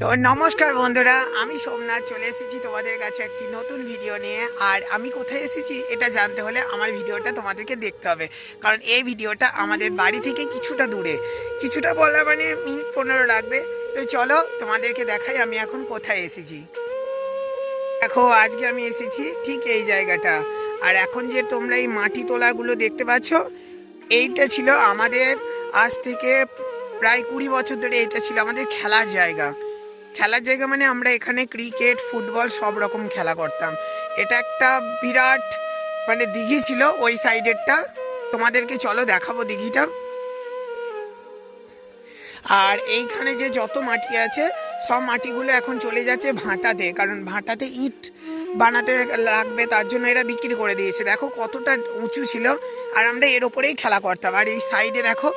তো নমস্কার বন্ধুরা, আমি সোমনাথ, চলে এসেছি তোমাদের কাছে একটি নতুন ভিডিও নিয়ে। আর আমি কোথায় এসেছি এটা জানতে হলে আমার ভিডিওটা তোমাদেরকে দেখতে হবে। কারণ এই ভিডিওটা আমাদের বাড়ি থেকে কিছুটা দূরে। কিছুটা বলা মানে মিনিট পনেরো লাগবে। তো চলো তোমাদেরকে দেখাই আমি এখন কোথায় এসেছি। দেখো, আজকে আমি এসেছি ঠিক এই জায়গাটা। আর এখন যে তোমরা এই মাটি তোলাগুলো দেখতে পাচ্ছ, এইটা ছিল আমাদের আজ থেকে প্রায় কুড়ি বছর ধরে এটা ছিল আমাদের খেলার জায়গা। খেলার জায়গা মানে আমরা এখানে ক্রিকেট, ফুটবল সব রকম খেলা করতাম। এটা একটা বিরাট মানে দিঘি ছিল ওই সাইডেরটা। তোমাদেরকে চলো দেখাবো দিঘিটা। আর এইখানে যে যত মাটি আছে, সব মাটিগুলো এখন চলে যাচ্ছে ভাঁটাতে। কারণ ভাঁটাতে ইট বানাতে লাগবে, তার জন্য এরা বিক্রি করে দিয়েছে। দেখো কতটা উঁচু ছিল, আর আমরা এর ওপরেই খেলা করতাম। আর এই সাইডে দেখো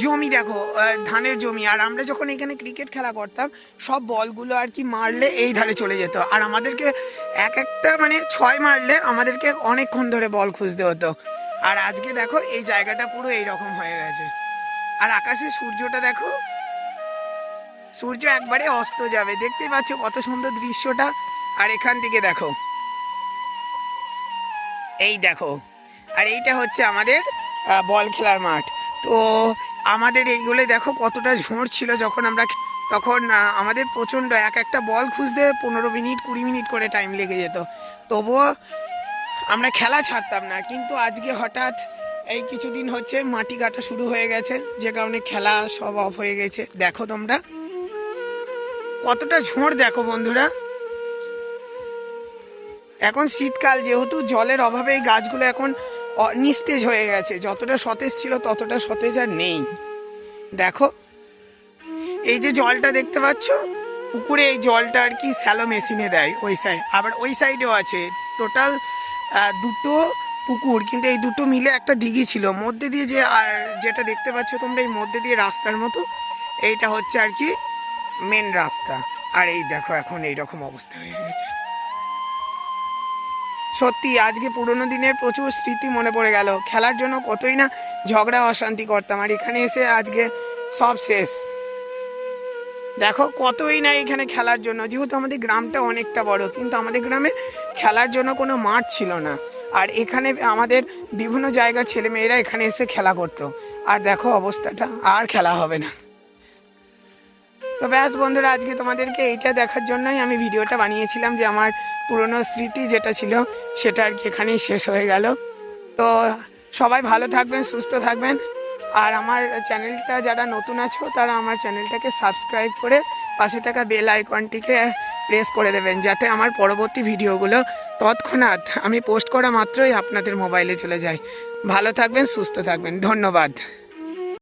জমি দেখো ধানের জমি। আর আমরা যখন এখানে ক্রিকেট খেলা করতাম, সব বলগুলো আর কি মারলে এই ধারে চলে যেত। আর আমাদেরকে এক একটা মানে ছয় মারলে আমাদেরকে অনেকক্ষণ ধরে বল খুঁজতে হতো। আর আজকে দেখো, এই জায়গাটা পুরো এইরকম হয়ে গেছে। আর আকাশে সূর্যটা দেখো, সূর্য একবারে অস্ত যাবে। দেখতেই পাচ্ছ কত সুন্দর দৃশ্যটা। আর এখান থেকে দেখো, এই দেখো। আর এইটা হচ্ছে আমাদের বল খেলার মাঠ। তো আমাদের এইগুলো দেখো কতটা ঝোঁড় ছিল যখন আমরা তখন আমাদের প্রচণ্ড এক একটা বল খুঁজতে পনেরো মিনিট, কুড়ি মিনিট করে টাইম লেগে যেত। তবুও আমরা খেলা ছাড়তাম না। কিন্তু আজকে হঠাৎ এই কিছুদিন হচ্ছে মাটি কাটা শুরু হয়ে গেছে, যে কারণে খেলা সব অফ হয়ে গেছে। দেখো তোমরা। কতটা ঝোঁড় দেখো বন্ধুরা। এখন শীতকাল, যেহেতু জলের অভাবে এই গাছগুলো এখন নিস্তেজ হয়ে গেছে। যতটা সতেজ ছিল, ততটা সতেজ আর নেই। দেখো, এই যে জলটা দেখতে পাচ্ছ, পুকুরে এই জলটা আর কি স্যালো মেশিনে দেয় ওই সাইড আবার ওই সাইডেও আছে। টোটাল দুটো পুকুর, কিন্তু এই দুটো মিলে একটা দিঘি ছিল। মধ্যে দিয়ে যে, আর যেটা দেখতে পাচ্ছ তোমরা, এই মধ্যে দিয়ে রাস্তার মতো, এইটা হচ্ছে আর কি মেন রাস্তা। আর এই দেখো, এখন এই রকম অবস্থা হয়ে গেছে। সত্যি, আজকে পুরোনো দিনের প্রচুর স্মৃতি মনে পড়ে গেল। খেলার জন্য কতই না ঝগড়া, অশান্তি করতাম, আর এখানে এসে আজকে সব শেষ। দেখো, কতই না এখানে খেলার জন্য। যেহেতু আমাদের গ্রামটা অনেকটা বড়, কিন্তু আমাদের গ্রামে খেলার জন্য কোনো মাঠ ছিল না। আর এখানে আমাদের বিভিন্ন জায়গার ছেলেমেয়েরা এখানে এসে খেলা করতো। আর দেখো, অবস্থাটা, আর খেলা হবে না। তো ব্যাস বন্ধুরা, আজকে তোমাদেরকে এইটা দেখার জন্যই আমি ভিডিওটা বানিয়েছিলাম যে আমার পুরনো স্মৃতি যেটা ছিল, সেটা আর কি এখানেই শেষ হয়ে গেল। তো সবাই ভালো থাকবেন, সুস্থ থাকবেন। আর আমার চ্যানেলটা যারা নতুন আছো, তারা আমার চ্যানেলটাকে সাবস্ক্রাইব করে পাশে থাকা বেল আইকনটিকে প্রেস করে দেবেন, যাতে আমার পরবর্তী ভিডিওগুলো তৎক্ষণাৎ আমি পোস্ট করা মাত্রই আপনাদের মোবাইলে চলে যায়। ভালো থাকবেন, সুস্থ থাকবেন। ধন্যবাদ।